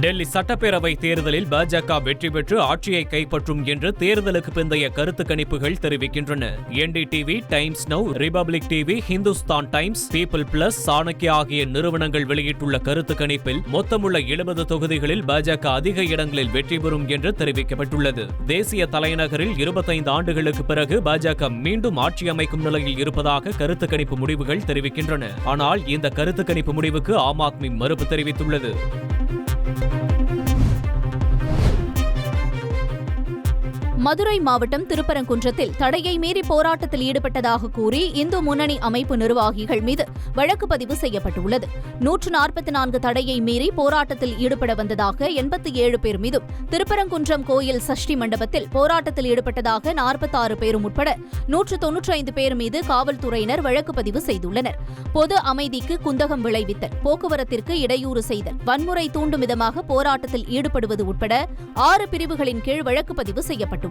டெல்லி சட்டப்பேரவை தேர்தலில் பாஜக வெற்றி பெற்று ஆட்சியை கைப்பற்றும் என்று தேர்தலுக்கு பிந்தைய கருத்து கணிப்புகள் தெரிவிக்கின்றன. NDTV Times Now Republic TV Hindustan Times people plus Chanakya ஆகிய நிறுவனங்கள் வெளியிட்டுள்ள கருத்து கணிப்பில் மொத்தமுள்ள எழுபது தொகுதிகளில் பாஜக அதிக இடங்களில் வெற்றி பெறும் என்று தெரிவிக்கப்பட்டுள்ளது. தேசிய தலைநகரில் இருபத்தைந்து ஆண்டுகளுக்கு பிறகு பாஜக மீண்டும் ஆட்சி அமைக்கும் நிலையில் இருப்பதாக கருத்து கணிப்பு முடிவுகள் தெரிவிக்கின்றன. ஆனால் இந்த கருத்து கணிப்பு முடிவுக்கு ஆம் ஆத்மி மறுப்பு தெரிவித்துள்ளது. மதுரை மாவட்டம் திருப்பரங்குன்றத்தில் தடையை மீறி போராட்டத்தில் ஈடுபட்டதாக கூறி இந்து முன்னணி அமைப்பு நிர்வாகிகள் மீது வழக்கு பதிவு செய்யப்பட்டுள்ளது. நூற்று நாற்பத்தி நான்கு தடையை மீறி போராட்டத்தில் ஈடுபட வந்ததாக எண்பத்தி ஏழு பேர் மீதும் திருப்பரங்குன்றம் கோயில் சஷ்டி மண்டபத்தில் போராட்டத்தில் ஈடுபட்டதாக நாற்பத்தாறு பேரும் உட்பட நூற்று தொன்னூற்றி ஐந்து பேர் மீது காவல்துறையினர் வழக்கு பதிவு செய்துள்ளனர். பொது அமைதிக்கு குந்தகம் விளைவித்தல் போக்குவரத்திற்கு இடையூறு செய்தல் வன்முறை தூண்டும் விதமாக போராட்டத்தில் ஈடுபடுவது உட்பட ஆறு பிரிவுகளின் கீழ் வழக்கு பதிவு செய்யப்பட்டுள்ளது.